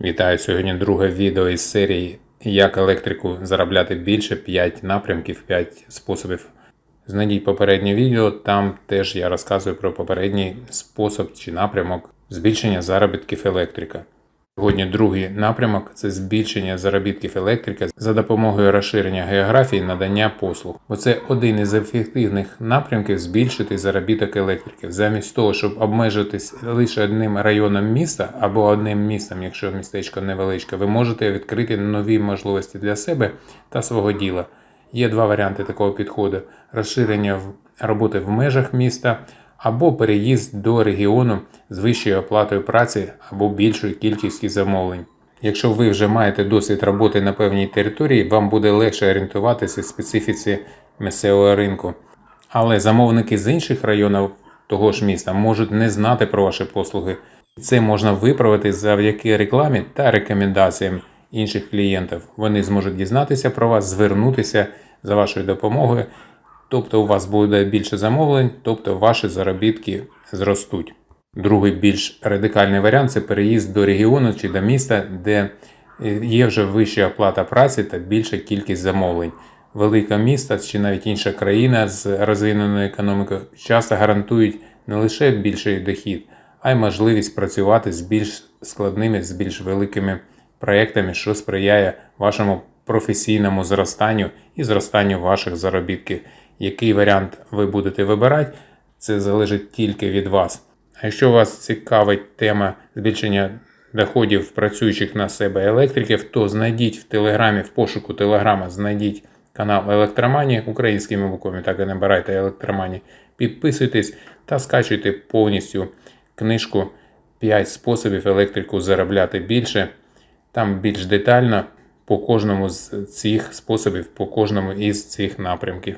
Вітаю сьогодні друге відео із серії Як електрику заробляти більше 5 напрямків, 5 способів. Знайдіть попереднє відео, там теж я розказую про попередній спосіб чи напрямок збільшення заробітків електрика. Сьогодні другий напрямок це збільшення заробітків електрика за допомогою розширення географії надання послуг. Бо це один із ефективних напрямків збільшити заробіток електриків. Замість того, щоб обмежитись лише одним районом міста або одним містом, якщо містечко невеличке, ви можете відкрити нові можливості для себе та свого діла. Є два варіанти такого підходу: розширення роботи в межах міста або переїзд до регіону з вищою оплатою праці або більшою кількістю замовлень. Якщо ви вже маєте досвід роботи на певній території, вам буде легше орієнтуватися в специфіці місцевого ринку. Але замовники з інших районів того ж міста можуть не знати про ваші послуги. Це можна виправити завдяки рекламі та рекомендаціям інших клієнтів. Вони зможуть дізнатися про вас, звернутися за вашою допомогою. Тобто у вас буде більше замовлень, тобто ваші заробітки зростуть. Другий більш радикальний варіант це переїзд до регіону чи до міста, де е, є вже вища оплата праці та більша кількість замовлень. Велика міста чи навіть інша країна з розвиненою економікою часто гарантують не лише більший дохід, а й можливість працювати з більш складними, з більш великими проектами, що сприяє вашому професійному зростанню і зростанню ваших заробітків. Який варіант ви будете вибирати, це залежить тільки від вас. А якщо вас цікавить тема збільшення доходів працюючих на себе електриків, то знайдіть в телеграмі, в пошуку телеграма, знайдіть канал Електромані українськими буквами, так і набирайте Електромані. Підписуйтесь та скачуйте повністю книжку 5 способів електрику заробляти більше. Там більш детально по кожному з цих способів, по кожному із цих напрямків.